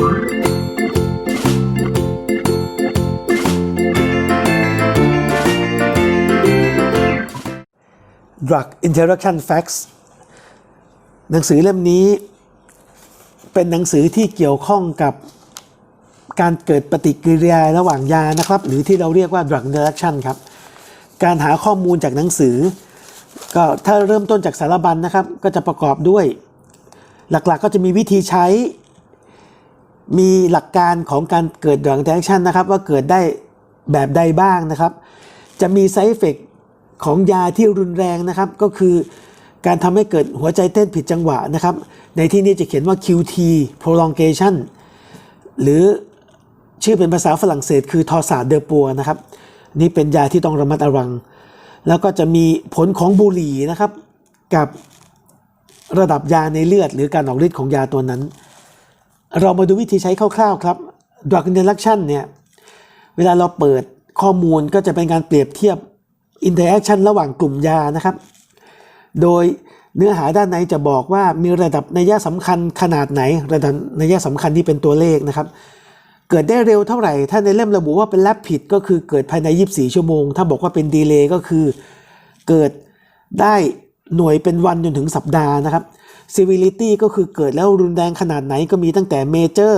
Drug Interaction Facts หนังสือเล่มนี้เป็นหนังสือที่เกี่ยวข้องกับการเกิดปฏิกิริยาระหว่างยานะครับ หรือที่เราเรียกว่า drug interaction ครับ การหาข้อมูลจากหนังสือ ก็ถ้าเริ่มต้นจากสารบัญนะครับ ก็จะประกอบด้วย หลักๆก็จะมีวิธีใช้ มีหลักการของการเกิด drug interaction นะครับ ว่าเกิดได้แบบใดบ้างนะครับ จะมี side effect ของยาที่รุนแรงนะครับ ก็คือการทำให้เกิดหัวใจเต้นผิดจังหวะนะครับ ในที่นี้จะเขียนว่า QT prolongation หรือชื่อเป็นภาษาฝรั่งเศส คือทอสาเดอปัวนะครับ นี่เป็นยาที่ต้องระมัดระวัง แล้วก็จะมีผลของบุหรี่นะครับ กับระดับยาในเลือด หรือการออกฤทธิ์ของยาตัวนั้น เรามาดูวิธีใช้คร่าวๆครับ drug interaction เนี่ย เวลาเราเปิดข้อมูลก็จะเป็นการเปรียบเทียบ interaction ระหว่างกลุ่มยานะครับ โดยเนื้อหาด้านในจะบอกว่ามีระดับนัยสำคัญขนาดไหน ระดับนัยสำคัญที่เป็นตัวเลขนะครับ เกิดได้เร็วเท่าไหร่ ถ้าในเล่มระบุว่าเป็นแลบผิดก็คือเกิดภายใน 24 ชั่วโมง ถ้าบอกว่าเป็นดีเลย์ก็คือเกิดได้หน่วยเป็นวันจนถึงสัปดาห์นะครับ severity ก็คือเกิดแล้วรุนแรงขนาดไหนก็มีตั้งแต่ major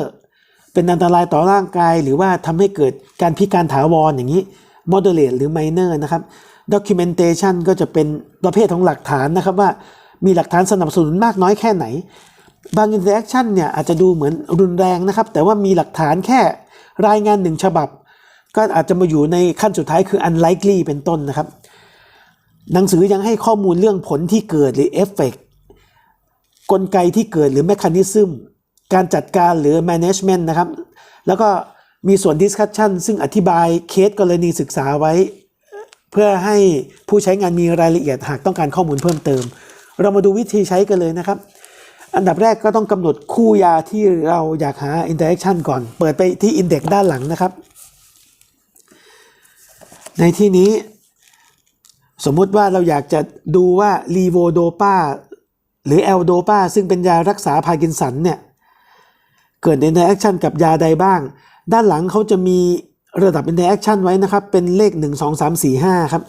เป็นอันตรายต่อร่างกาย หรือว่าทำให้เกิดการพิการถาวรอย่างนี้ moderate หรือ minor นะครับ documentation ก็จะเป็นประเภทของหลักฐานนะครับว่ามีหลักฐานสนับสนุนมากน้อยแค่ไหน บาง interaction เนี่ยอาจจะดูเหมือนรุนแรงนะครับ แต่ว่ามีหลักฐานแค่รายงานหนึ่งฉบับ ก็อาจจะมาอยู่ในขั้นสุดท้ายคือ unlikely เป็นต้นนะครับ หนังสือยังให้ข้อมูลเรื่องผลที่เกิดหรือ effect กลไกที่เกิดหรือ mechanism การจัดการหรือ management นะครับ แล้วก็มีส่วน discussion ซึ่งอธิบายเคสกรณีศึกษาไว้ เพื่อให้ผู้ใช้งานมีรายละเอียดหากต้องการข้อมูลเพิ่มเติม เรามาดูวิธีใช้กันเลยนะครับ อันดับแรกก็ต้องกำหนดคู่ยาที่เราอยากหา interaction ก่อน เปิดไปที่ index ด้านหลังนะครับ ในที่นี้สมมุติว่าเราอยากจะดูว่าลีโวโดปา หรือแอลโดปาซึ่งเป็นยารักษาพาร์กินสันเนี่ย เกิด interaction กับยาใดบ้าง ด้านหลังเขาจะมีระดับ interaction ไว้นะครับ เป็นเลข 1 2 3 4 5 ครับ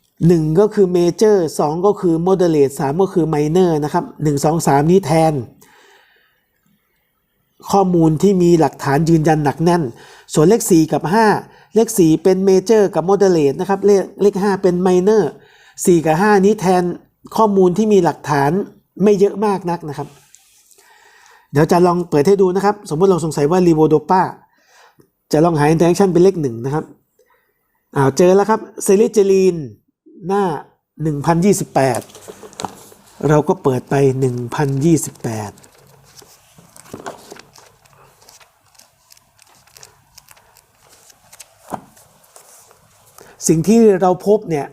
1 ก็คือ major 2ก็คือ moderate 3ก็คือ minor นะครับ 1 2 3 นี้แทน ข้อมูลที่มีหลักฐานยืนยันหนักแน่น ส่วนเลข 4 กับ 5 เลข 4 เป็น major กับ moderate นะครับ เลขเลข 5 เป็น minor 4กับ 5 นี้แทน ข้อมูลที่มีหลักฐานไม่เยอะมากนักนะครับ เดี๋ยวจะลองเปิดให้ดูนะครับ สมมติเราสงสัยว่าลีโวโดปาจะลองหา interaction เป็นเลขหนึ่งนะครับอ้าวเจอแล้วครับเซลิเจลีนหน้า 1028 เราก็เปิดไป 1028สิ่งที่เราพบเนี่ย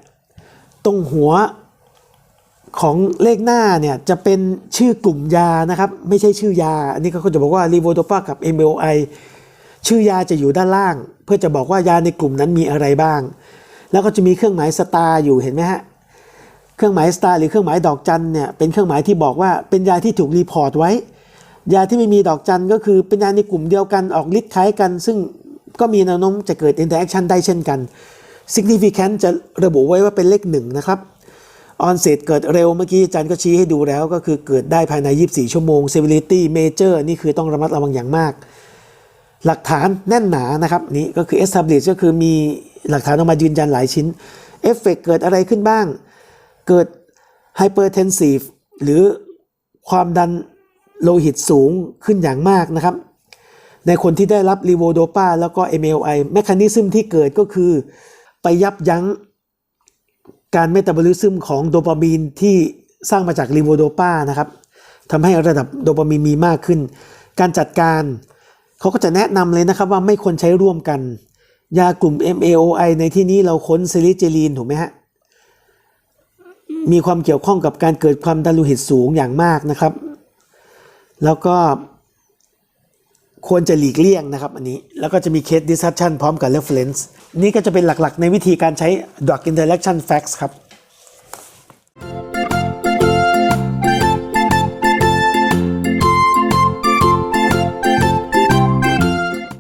ตรงหัว ของเลขหน้าเนี่ยจะเป็นชื่อกลุ่มยานะครับ ไม่ใช่ชื่อยา อันนี้เขาจะบอกว่ารีโวโดปากับ MLI ชื่อยาจะอยู่ด้านล่าง เพื่อจะบอกว่ายาในกลุ่มนั้นมีอะไรบ้าง แล้วก็จะมีเครื่องหมายสตาร์อยู่เห็นไหมฮะเครื่องหมายสตาร์หรือเครื่องหมายดอกจันเนี่ยเป็นเครื่องหมายที่บอกว่าเป็นยาที่ถูกรีพอร์ตไว้ ยาที่ไม่มีดอกจันก็คือเป็นยาในกลุ่มเดียวกันออกฤทธิ์คล้ายกัน ซึ่งก็มีแนวโน้มจะเกิด interaction ได้เช่นกัน significant จะระบุไว้ว่าเป็นเลขหนึ่งนะครับ onset เกิดเร็วเมื่อกี้อาจารย์ก็ชี้ให้ดูแล้ว ก็คือเกิดได้ภายใน 24 ชั่วโมง severity major นี่คือต้องระมัดระวังอย่างมาก หลักฐานแน่นหนานะครับนี่ก็คือ establish ก็คือมีหลักฐานออกมายืนยันหลายชิ้น effect เกิดอะไรขึ้นบ้าง เกิด hypertensive หรือความดันโลหิตสูงขึ้นอย่างมากนะครับ ในคนที่ได้รับรีโวโดปาแล้วก็ MLI แมคานิซึมที่เกิดก็คือ ไปยับยั้ง การเมตาบอลิซึมของโดปามีนที่สร้างมาจากรีโวโดปานะครับทำให้ระดับโดปามีนมีมากขึ้น การจัดการเขาก็จะแนะนำเลยนะครับว่าไม่ควรใช้ร่วมกัน ยากลุ่ม MAOI ในที่นี้เราค้นซิลิเจลีนถูกไหมฮะมีความเกี่ยวข้องกับการเกิดความดันโลหิตสูงอย่างมากนะครับ แล้วก็ ควรจะหลีกเลี่ยงนะครับอันนี้ แล้วก็จะมีเคส discussion พร้อมกับ reference นี่ก็จะเป็นหลักๆ ในวิธีการใช้ drug interaction facts ครับ